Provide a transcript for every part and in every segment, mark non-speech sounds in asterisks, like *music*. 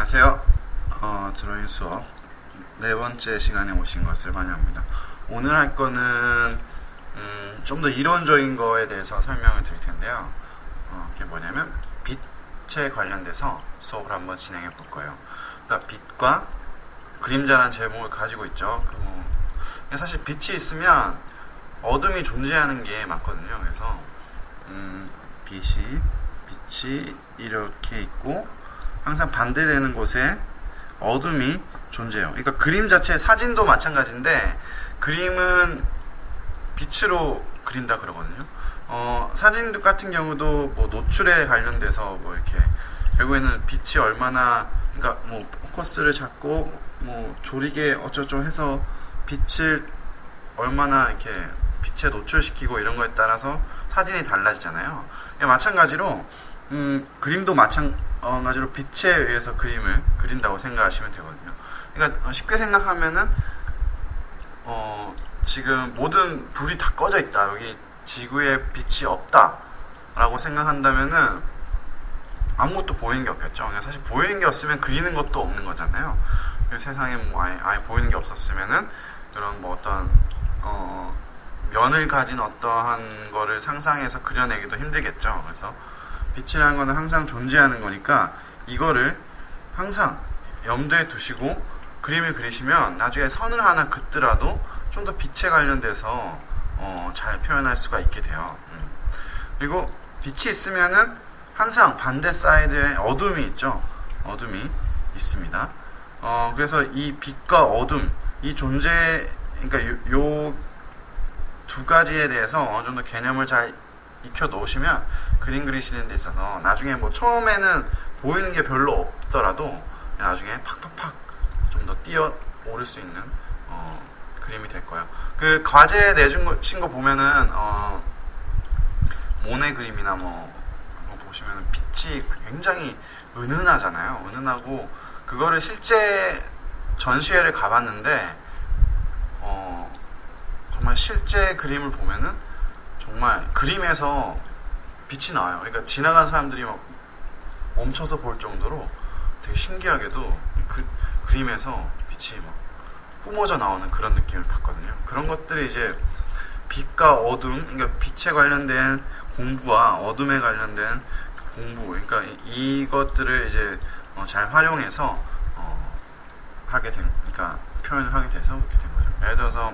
안녕하세요. 어, 드로잉 수업 네 번째 시간에 오신 것을 환영합니다. 오늘 할 거는 음, 좀 더 이론적인 거에 대해서 설명을 드릴 텐데요. 어, 그게 뭐냐면 빛에 관련돼서 수업을 한번 진행해 볼 거예요. 그러니까 빛과 그림자라는 제목을 가지고 있죠. 그 뭐, 사실 빛이 있으면 어둠이 존재하는 게 맞거든요. 그래서 음, 빛이 빛이 이렇게 있고 항상 반대되는 곳에 어둠이 존재해요. 그러니까 그림 자체 사진도 마찬가지인데 그림은 빛으로 그린다 그러거든요. 어, 사진 같은 경우도 뭐 노출에 관련돼서 뭐 이렇게 결국에는 빛이 얼마나 그러니까 뭐 포커스를 잡고 뭐 조리개 어쩌고 해서 빛을 얼마나 이렇게 빛에 노출시키고 이런 거에 따라서 사진이 달라지잖아요. 예, 마찬가지로 음, 그림도 마찬 가지로 빛에 의해서 그림을 그린다고 생각하시면 되거든요. 그러니까 쉽게 생각하면은 어, 지금 모든 불이 다 꺼져 있다. 여기 지구에 빛이 없다라고 생각한다면은 아무것도 보이는 게 없겠죠. 그러니까 사실 보이는 게 없으면 그리는 것도 없는 거잖아요. 세상에 뭐 아예, 아예 보이는 게 없었으면은 이런 뭐 어떤 어, 면을 가진 어떠한 거를 상상해서 그려내기도 힘들겠죠. 그래서 빛이라는 거는 항상 존재하는 거니까 이거를 항상 염두에 두시고 그림을 그리시면 나중에 선을 하나 긋더라도 좀 더 빛에 관련돼서 어, 잘 표현할 수가 있게 돼요. 음. 그리고 빛이 있으면은 항상 반대 사이드에 어둠이 있죠. 어둠이 있습니다. 어, 그래서 이 빛과 어둠, 이 존재, 그러니까 요 두 가지에 대해서 어느 정도 개념을 잘 익혀 놓으시면 그림 그리시는 데 있어서 나중에 뭐 처음에는 보이는 게 별로 없더라도 나중에 팍팍팍 좀 더 뛰어 오를 수 있는 어, 그림이 될 거예요. 그 과제 내준 거, 거 보면은 어, 모네 그림이나 뭐 보시면 빛이 굉장히 은은하잖아요. 은은하고 그거를 실제 전시회를 가봤는데 어, 정말 실제 그림을 보면은 정말 그림에서 빛이 나와요. 그러니까 지나간 사람들이 막 멈춰서 볼 정도로 되게 신기하게도 그, 그림에서 빛이 막 뿜어져 나오는 그런 느낌을 받거든요. 그런 것들이 이제 빛과 어둠, 그러니까 빛에 관련된 공부와 어둠에 관련된 그 공부, 그러니까 이것들을 이제 어, 잘 활용해서 어, 하게 된, 그러니까 표현을 하게 돼서 그렇게 된 거죠. 예를 들어서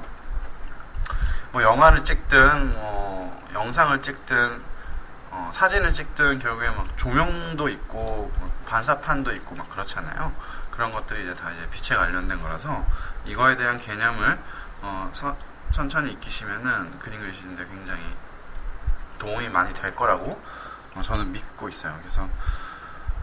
뭐 영화를 찍든 뭐 영상을 찍든 어, 사진을 찍든 결국에 막 조명도 있고 뭐 반사판도 있고 막 그렇잖아요. 그런 것들이 이제 다 이제 빛에 관련된 거라서 이거에 대한 개념을 어, 서, 천천히 익히시면은 그림 그리시는데 굉장히 도움이 많이 될 거라고 어, 저는 믿고 있어요. 그래서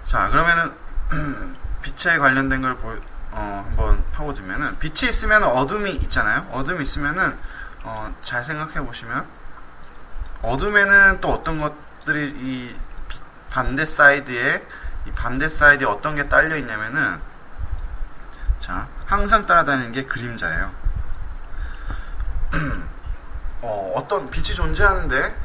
자 그러면은 *clears throat* 빛에 관련된 걸 보, 어, 한번 파고들면은 빛이 있으면 어둠이 있잖아요. 어둠이 있으면은 어, 잘 생각해 보시면 어둠에는 또 어떤 것들이 이 반대 사이드에 이 반대 사이드에 어떤 게 딸려 있냐면은 자 항상 따라다니는 게 그림자예요. *clears throat* 어, 어떤 빛이 존재하는데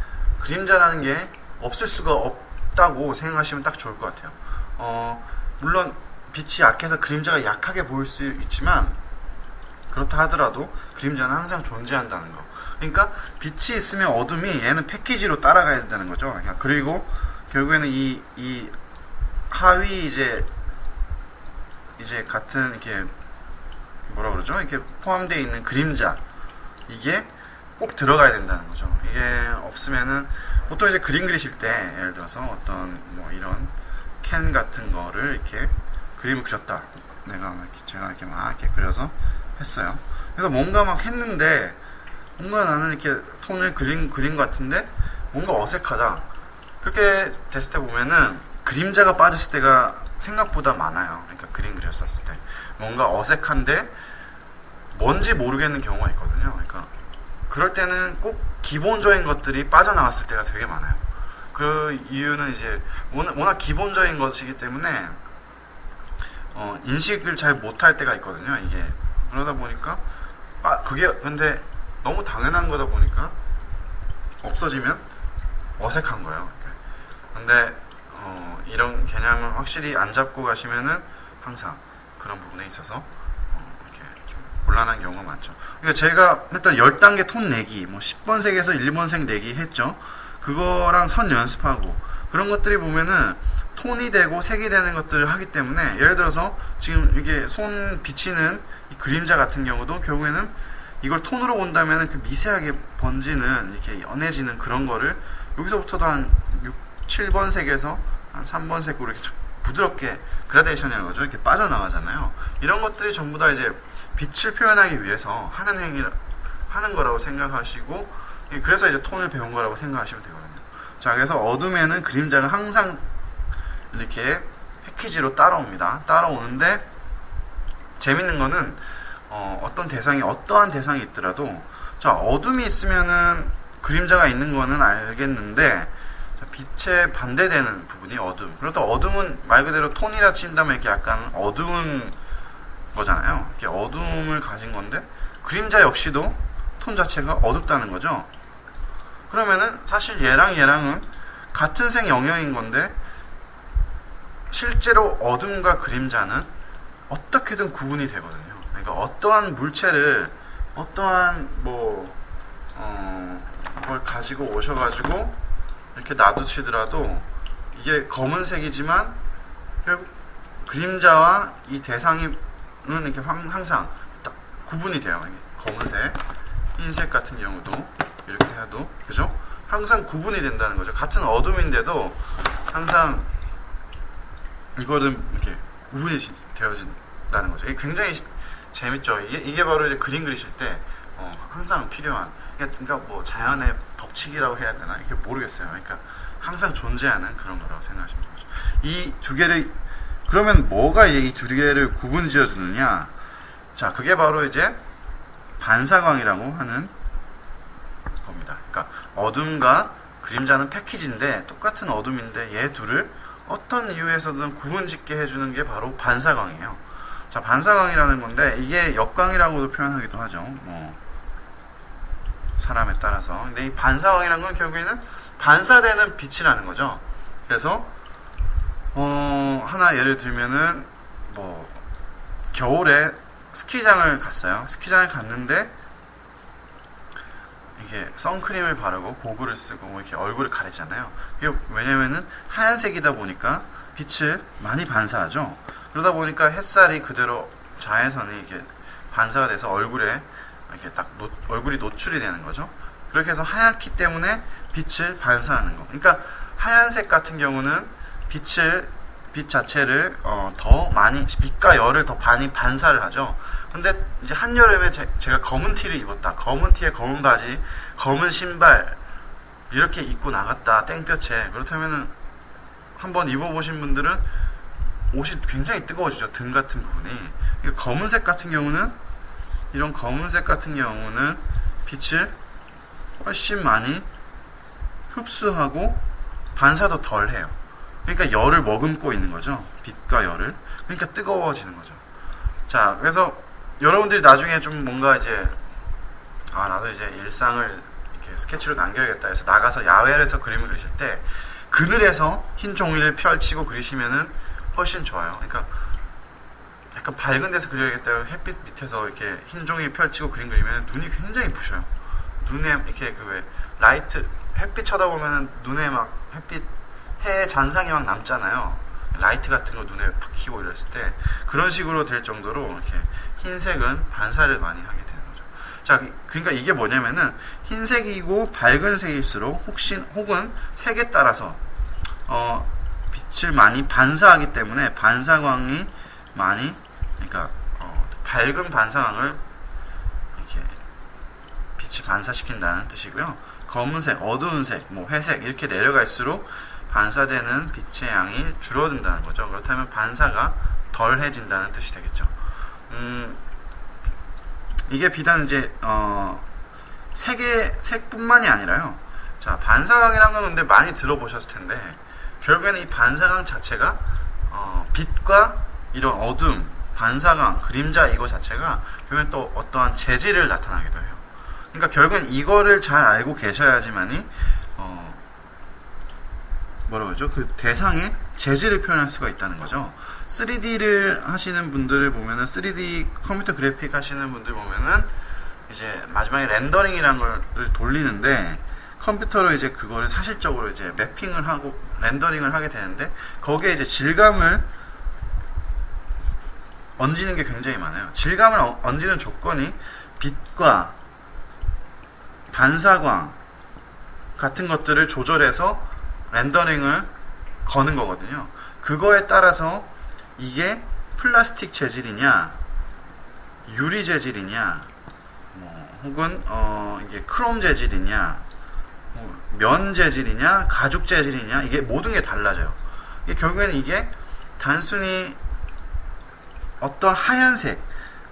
그림자라는 게 없을 수가 없다고 생각하시면 딱 좋을 것 같아요. 어, 물론 빛이 약해서 그림자가 약하게 보일 수 있지만 그렇다 하더라도 그림자는 항상 존재한다는 거. 그러니까 빛이 있으면 어둠이 얘는 패키지로 따라가야 된다는 거죠. 그러니까 그리고 결국에는 이, 이 하위 이제 이제 같은 이렇게 뭐라 그러죠? 이렇게 포함되어 있는 그림자 이게 꼭 들어가야 된다는 거죠. 이게 없으면은 보통 이제 그림 그리실 때 예를 들어서 어떤 뭐 이런 캔 같은 거를 이렇게 그림을 그렸다. 내가 이렇게 제가 이렇게 막 이렇게 그려서 했어요. 그래서 뭔가 막 했는데 뭔가 나는 이렇게 톤을 그린 것 같은데 뭔가 어색하다. 그렇게 됐을 때 보면은 그림자가 빠졌을 때가 생각보다 많아요. 그러니까 그림 그렸었을 때 뭔가 어색한데 뭔지 모르겠는 경우가 있거든요. 그러니까 그럴 때는 꼭 기본적인 것들이 빠져나왔을 때가 되게 많아요. 그 이유는 이제 워낙 기본적인 것이기 때문에 어, 인식을 잘 못할 때가 있거든요. 이게 그러다 보니까 아 그게 근데 너무 당연한 거다 보니까 없어지면 어색한 거예요. 근데 어, 이런 개념을 확실히 안 잡고 가시면은 항상 그런 부분에 있어서 어, 이렇게 좀 곤란한 경우가 많죠. 그러니까 제가 했던 10단계 톤 내기, 뭐 10번 색에서 1번 색 내기 했죠. 그거랑 선 연습하고 그런 것들이 보면은 톤이 되고 색이 되는 것들을 하기 때문에 예를 들어서 지금 이게 손 비치는 이 그림자 같은 경우도 결국에는 이걸 톤으로 본다면 그 미세하게 번지는 이렇게 연해지는 그런 거를 여기서부터도 한 6, 7번 색에서 한 3번 색으로 이렇게 부드럽게 그라데이션이라는 거죠. 이렇게 빠져나가잖아요. 이런 것들이 전부 다 이제 빛을 표현하기 위해서 하는 행위를 하는 거라고 생각하시고 그래서 이제 톤을 배운 거라고 생각하시면 되거든요. 자, 그래서 어둠에는 그림자가 항상 이렇게 패키지로 따라옵니다. 따라오는데 재밌는 거는 어, 떤 대상이 어떠한 대상이 있더라도 자 어둠이 있으면은 그림자가 있는 거는 알겠는데 빛에 반대되는 부분이 어둠. 그렇다 어둠은 말 그대로 톤이라 친다면 이렇게 약간 어두운 거잖아요. 이렇게 어둠을 가진 건데 그림자 역시도 톤 자체가 어둡다는 거죠. 그러면은 사실 얘랑 얘랑은 같은 색 영역인 건데 실제로 어둠과 그림자는 어떻게든 구분이 되거든요. 그러니까 어떠한 물체를 어떠한 뭐 어, 걸 가지고 오셔가지고 이렇게 놔두시더라도 이게 검은색이지만 결국 그림자와 이 대상이 이렇게 항상 딱 구분이 돼요. 검은색, 흰색 같은 경우도 이렇게 해도 그죠? 항상 구분이 된다는 거죠. 같은 어둠인데도 항상 이거는 이렇게 구분이 되어진다는 거죠. 굉장히 재밌죠. 이게, 이게 바로 이제 그림 그리실 때 어, 항상 필요한 그러니까 뭐 자연의 법칙이라고 해야 되나 이게 모르겠어요. 그러니까 항상 존재하는 그런 거라고 생각하시면 되죠. 이 두 개를 그러면 뭐가 이 두 개를 구분 지어 주느냐? 자, 그게 바로 이제 반사광이라고 하는 겁니다. 그러니까 어둠과 그림자는 패키지인데 똑같은 어둠인데 얘 둘을 어떤 이유에서든 구분짓게 해주는 게 바로 반사광이에요. 자, 반사광이라는 건데 이게 역광이라고도 표현하기도 하죠. 뭐 사람에 따라서. 근데 이 반사광이라는 건 결국에는 반사되는 빛이라는 거죠. 그래서 어, 하나 예를 들면은 뭐 겨울에 스키장을 갔어요. 스키장을 갔는데 이게 선크림을 바르고 고글을 쓰고 뭐 이렇게 얼굴을 가리잖아요. 그게 왜냐면은 하얀색이다 보니까 빛을 많이 반사하죠. 그러다 보니까 햇살이 그대로 자외선이 이게 반사가 돼서 얼굴에 이렇게 딱 노, 얼굴이 노출이 되는 거죠. 그렇게 해서 하얗기 때문에 빛을 반사하는 거. 그러니까 하얀색 같은 경우는 빛을 빛 자체를 어, 더 많이 빛과 열을 더 많이 반사를 하죠. 근데 이제 한여름에 제, 가 검은 티를 입었다. 검은 티에 검은 바지, 검은 신발 이렇게 입고 나갔다. 땡볕에 그렇다면은 한번 입어보신 분들은 옷이 굉장히 뜨거워지죠. 등 같은 부분이. 검은색 같은 경우는 이런 검은색 같은 경우는 빛을 훨씬 많이 흡수하고 반사도 덜 해요. 그러니까 열을 머금고 있는 거죠. 빛과 열을. 그러니까 뜨거워지는 거죠. 자, 그래서 여러분들이 나중에 좀 뭔가 이제 아 나도 이제 일상을 이렇게 스케치로 남겨야겠다 해서 나가서 야외에서 그림을 그리실 때 그늘에서 흰 종이를 펼치고 그리시면은 훨씬 좋아요. 그러니까 약간 밝은 데서 그려야겠다. 햇빛 밑에서 이렇게 흰 종이 펼치고 그림 그리면 눈이 굉장히 부셔요. 눈에 이렇게 그 왜 라이트 햇빛 쳐다보면 눈에 막 햇빛 해 잔상이 막 남잖아요. 라이트 같은 거 눈에 팍 키고 이랬을 때 그런 식으로 될 정도로 이렇게 흰색은 반사를 많이 하게 되는 거죠. 자, 그러니까 이게 뭐냐면은 흰색이고 밝은 색일수록 혹시 혹은 색에 따라서 어, 빛을 많이 반사하기 때문에 반사광이 많이 그러니까 어, 밝은 반사광을 이렇게 빛이 반사시킨다는 뜻이고요. 검은색, 어두운 색, 뭐 회색 이렇게 내려갈수록 반사되는 빛의 양이 줄어든다는 거죠. 그렇다면 반사가 덜해진다는 뜻이 되겠죠. 음, 이게 비단 이제 어, 색의 색뿐만이 아니라요. 자 반사광이라는 건 근데 많이 들어보셨을 텐데 결국에는 이 반사광 자체가 어, 빛과 이런 어둠, 반사광, 그림자 이거 자체가 결국엔 또 어떠한 재질을 나타나기도 해요. 그러니까 결국엔 이거를 잘 알고 계셔야지만이 어, 뭐라고 하죠? 그 대상의 재질을 표현할 수가 있다는 거죠. 3D를 하시는 분들을 보면은 3D 컴퓨터 그래픽 하시는 분들 보면은 이제 마지막에 렌더링이라는 걸 돌리는데 컴퓨터로 이제 그거를 사실적으로 이제 매핑을 하고 렌더링을 하게 되는데 거기에 이제 질감을 얹는 게 굉장히 많아요. 질감을 어- 얹는 조건이 빛과 반사광 같은 것들을 조절해서 렌더링을 거는 거거든요. 그거에 따라서 이게 플라스틱 재질이냐, 유리 재질이냐, 뭐 혹은 어 이게 크롬 재질이냐, 뭐 면 재질이냐, 가죽 재질이냐 이게 모든 게 달라져요. 이게 결국에는 이게 단순히 어떤 하얀색,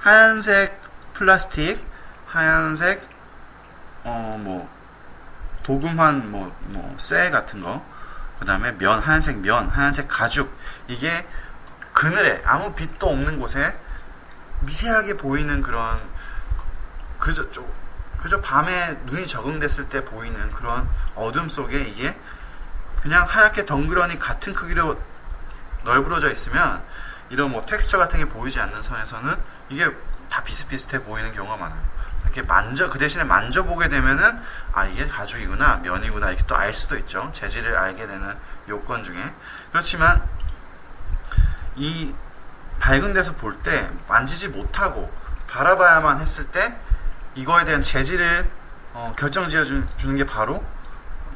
하얀색 플라스틱, 하얀색 어 뭐 도금한 뭐뭐쇠 같은 거, 그다음에 면 하얀색 면, 하얀색 가죽 이게 그늘에 아무 빛도 없는 곳에 미세하게 보이는 그런 그저 좀 그저 밤에 눈이 적응됐을 때 보이는 그런 어둠 속에 이게 그냥 하얗게 덩그러니 같은 크기로 널브러져 있으면 이런 뭐 텍스처 같은 게 보이지 않는 선에서는 이게 다 비슷비슷해 보이는 경우가 많아요. 이렇게 만져 그 대신에 만져보게 되면은 아 이게 가죽이구나 면이구나 이렇게 또 알 수도 있죠. 재질을 알게 되는 요건 중에 그렇지만 이 밝은 데서 볼 때 만지지 못하고 바라봐야만 했을 때 이거에 대한 재질을 어, 결정 지어 주- 주는 게 바로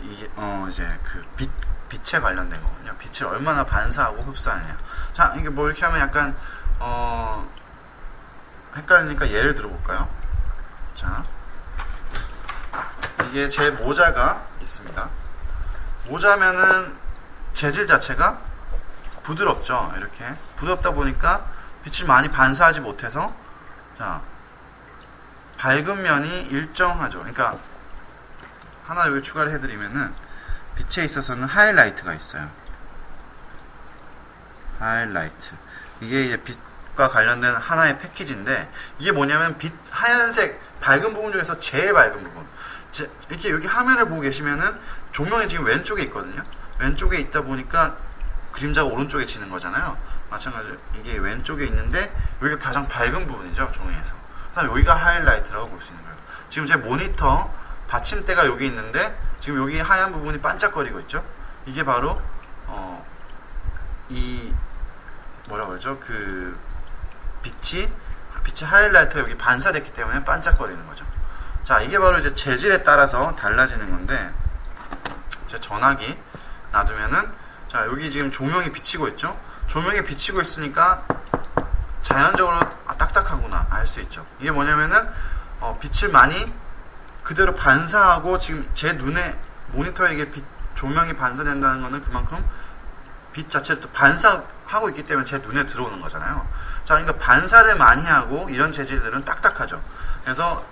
이게 어 이제 그 빛, 빛에 관련된 거거든요. 빛을 얼마나 반사하고 흡수하느냐. 자, 이게 뭐 이렇게 하면 약간 어 헷갈리니까 예를 들어 볼까요? 자. 이게 제 모자가 있습니다. 모자면은 재질 자체가 부드럽죠. 이렇게 부드럽다 보니까 빛을 많이 반사하지 못해서 자 밝은 면이 일정하죠. 그러니까 하나 여기 추가를 해드리면은 빛에 있어서는 하이라이트가 있어요. 하이라이트 이게 이제 빛과 관련된 하나의 패키지인데 이게 뭐냐면 빛 하얀색 밝은 부분 중에서 제일 밝은 부분. 제- 이렇게 여기 화면을 보고 계시면은 조명이 지금 왼쪽에 있거든요. 왼쪽에 있다 보니까 그림자가 오른쪽에 지는 거잖아요. 마찬가지로 이게 왼쪽에 있는데 여기가 가장 밝은 부분이죠 조명에서. 그다음 여기가 하이라이트라고 볼 수 있는 거예요. 지금 제 모니터 받침대가 여기 있는데 지금 여기 하얀 부분이 반짝거리고 있죠. 이게 바로 어, 이 뭐라고 하죠? 그 빛이 빛의 하이라이트가 여기 반사됐기 때문에 반짝거리는 거죠. 자, 이게 바로 이제 재질에 따라서 달라지는 건데 제 전화기 놔두면은 자, 여기 지금 조명이 비치고 있죠? 조명이 비치고 있으니까 자연적으로 아, 딱딱하구나 알 수 있죠. 이게 뭐냐면은 어, 빛을 많이 그대로 반사하고 지금 제 눈에 모니터에 이게 빛, 조명이 반사된다는 거는 그만큼 빛 자체를 또 반사하고 있기 때문에 제 눈에 들어오는 거잖아요. 자, 그러니까 반사를 많이 하고 이런 재질들은 딱딱하죠. 그래서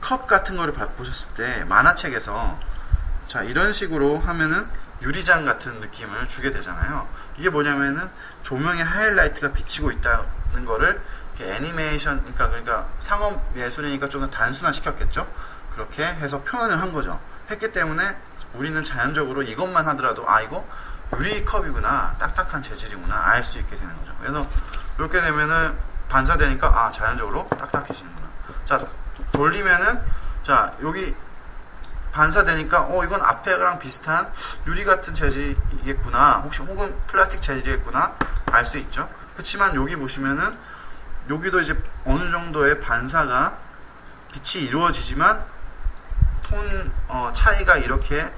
컵 같은 거를 봐- 보셨을 때 만화책에서 자 이런 식으로 하면은 유리장 같은 느낌을 주게 되잖아요. 이게 뭐냐면은 조명의 하이라이트가 비치고 있다는 거를 애니메이션 그러니까 그러니까 상업 예술이니까 좀 더 단순화 시켰겠죠. 그렇게 해서 표현을 한 거죠. 했기 때문에 우리는 자연적으로 이것만 하더라도 아 이거 유리컵이구나 딱딱한 재질이구나 알 수 있게 되는 거죠. 그래서 이렇게 되면은 반사되니까 아 자연적으로 딱딱해지는구나. 자 돌리면은 자 여기 반사되니까 어 이건 앞에랑 비슷한 유리 같은 재질이겠구나. 혹시 혹은 플라스틱 재질이겠구나. 알 수 있죠. 그렇지만 여기 보시면은 여기도 이제 어느 정도의 반사가 빛이 이루어지지만 톤 어, 차이가 이렇게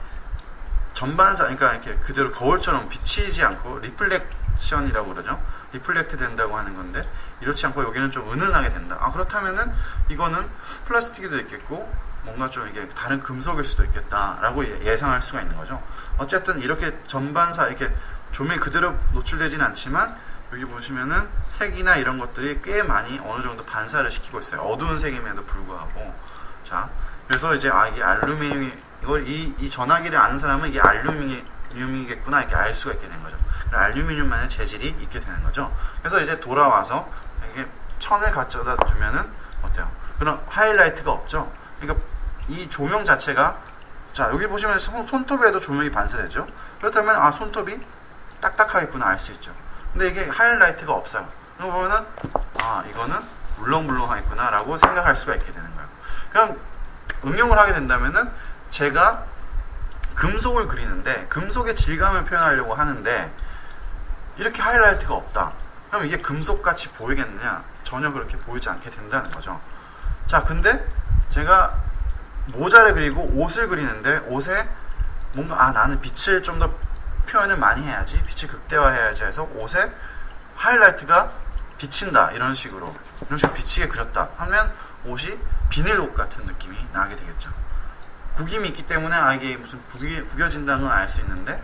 전반사 그러니까 이렇게 그대로 거울처럼 비치지 않고 리플렉션이라고 그러죠. 리플렉트 된다고 하는 건데 이렇지 않고 여기는 좀 은은하게 된다. 아 그렇다면은 이거는 플라스틱이도 있겠고 뭔가 좀 이게 다른 금속일 수도 있겠다라고 예- 예상할 수가 있는 거죠. 어쨌든 이렇게 전반사 이렇게 조명이 그대로 노출되지는 않지만 여기 보시면은 색이나 이런 것들이 꽤 많이 어느 정도 반사를 시키고 있어요. 어두운 색임에도 불구하고 자 그래서 이제 아 이게 알루미늄이 이걸 이, 이 전화기를 아는 사람은 이게 알루미늄이겠구나 이렇게 알 수가 있게 된 거죠. 알루미늄만의 재질이 있게 되는 거죠. 그래서 이제 돌아와서 이게 천을 갖다 두면은 어때요? 그런 하이라이트가 없죠. 그러니까 이 조명 자체가 자 여기 보시면 손, 손톱에도 조명이 반사되죠. 그렇다면 아 손톱이 딱딱하겠구나 알 수 있죠. 근데 이게 하이라이트가 없어요. 그러면은 아 이거는 물렁물렁하겠구나 라고 생각할 수가 있게 되는 거예요. 그럼 응용을 하게 된다면은 제가 금속을 그리는데 금속의 질감을 표현하려고 하는데 이렇게 하이라이트가 없다. 그럼 이게 금속같이 보이겠느냐? 전혀 그렇게 보이지 않게 된다는 거죠. 자, 근데 제가 모자를 그리고 옷을 그리는데 옷에 뭔가 아 나는 빛을 좀 더 표현을 많이 해야지 빛을 극대화해야지 해서 옷에 하이라이트가 비친다 이런 식으로 이런 식으로 비치게 그렸다 하면 옷이 비닐 옷 같은 느낌이 나게 되겠죠. 구김이 있기 때문에 아 이게 무슨 구기, 구겨진다는 건 알 수 있는데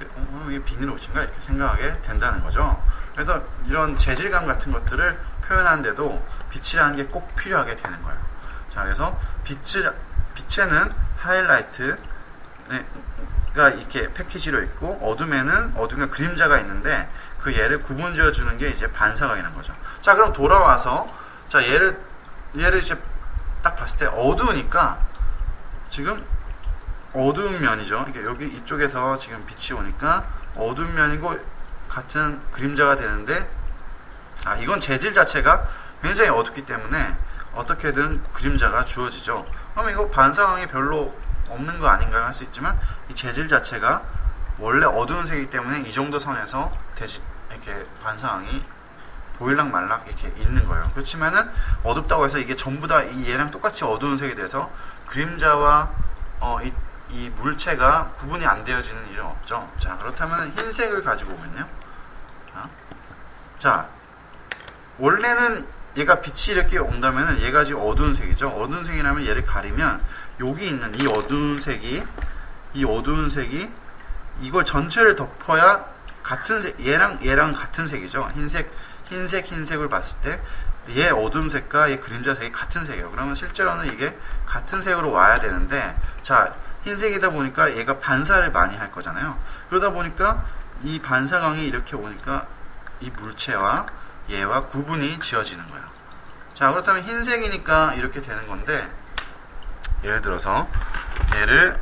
이렇게, 어, 이게 비닐 옷인가 이렇게 생각하게 된다는 거죠. 그래서 이런 재질감 같은 것들을 표현하는데도 빛이라는 게 꼭 필요하게 되는 거예요. 자, 그래서 빛을 빛에는 하이라이트가 이렇게 패키지로 있고 어둠에는 어둠에 그림자가 있는데 그 얘를 구분 지어 주는 게 이제 반사각이라는 거죠. 자, 그럼 돌아와서 자 얘를 얘를 이제 딱 봤을 때 어두우니까 지금 어두운 면이죠. 이게 여기 이쪽에서 지금 빛이 오니까 어두운 면이고 같은 그림자가 되는데 아 이건 재질 자체가 굉장히 어둡기 때문에 어떻게든 그림자가 주어지죠. 그럼 이거 반사광이 별로 없는 거 아닌가 할수 있지만 이 재질 자체가 원래 어두운 색이기 때문에 이 정도 선에서 대지 이렇게 반사광이 보일락 말락 이렇게 있는 거예요. 그렇지만은 어둡다고 해서 이게 전부 다이 얘랑 똑같이 어두운 색이 돼서 그림자와 어, 이, 이 물체가 구분이 안 되어지는 일은 없죠. 자 그렇다면 흰색을 가지고 오면요. 자, 자 원래는 얘가 빛이 이렇게 온다면은 얘가 지금 어두운 색이죠. 어두운 색이라면 얘를 가리면 여기 있는 이 어두운 색이 이 어두운 색이 이걸 전체를 덮어야 같은 색 얘랑 얘랑 같은 색이죠. 흰색 흰색 흰색을 봤을 때 얘 어두운 색과 얘 그림자 색이 같은 색이에요. 그러면 실제로는 이게 같은 색으로 와야 되는데 자 흰색이다 보니까 얘가 반사를 많이 할 거잖아요. 그러다 보니까 이 반사광이 이렇게 오니까 이 물체와 얘와 구분이 지어지는 거예요. 자 그렇다면 흰색이니까 이렇게 되는 건데 예를 들어서 얘를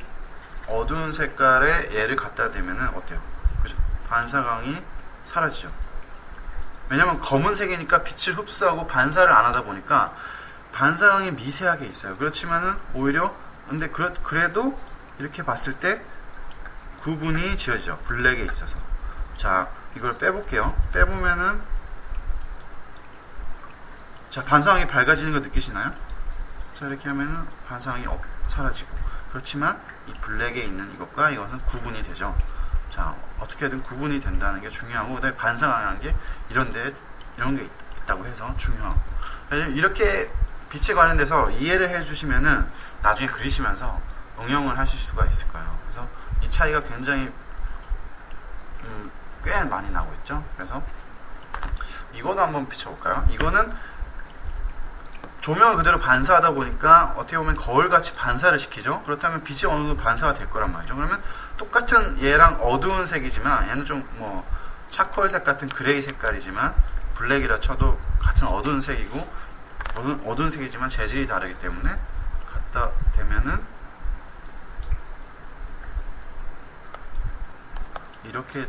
어두운 색깔의 얘를 갖다 대면은 어때요? 그죠? 반사광이 사라지죠. 왜냐면 검은색이니까 빛을 흡수하고 반사를 안 하다 보니까 반사광이 미세하게 있어요. 그렇지만은 오히려 근데 그래, 그래도 이렇게 봤을 때 구분이 지어지죠. 블랙에 있어서. 자, 이걸 빼볼게요. 빼보면은 자, 반사광이 밝아지는 거 느끼시나요? 자, 이렇게 하면은 반사광이 없, 사라지고. 그렇지만 이 블랙에 있는 이것과 이것은 구분이 되죠. 자, 어떻게든 구분이 된다는 게 중요하고, 그다음에 반사광이라는 게 이런데 이런 게 있, 다고 해서 중요하고. 이렇게 빛에 관련돼서 이해를 해주시면은 나중에 그리시면서 응용을 하실 수가 있을 거예요. 그래서 이 차이가 굉장히 음, 꽤 많이 나고 있죠. 그래서 이거도 한번 비춰볼까요? 이거는 조명을 그대로 반사하다 보니까 어떻게 보면 거울같이 반사를 시키죠. 그렇다면 빛이 어느 정도 반사가 될 거란 말이죠. 그러면 똑같은 얘랑 어두운 색이지만 얘는 좀 뭐 차콜색 같은 그레이 색깔이지만 블랙이라 쳐도 같은 어두운 색이고 어두운, 어두운 색이지만 재질이 다르기 때문에 갖다 대면은 이렇게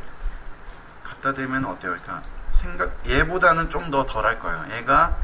갖다 대면 어때요? 그러니까 생각 얘보다는 좀 더 덜할 거예요. 얘가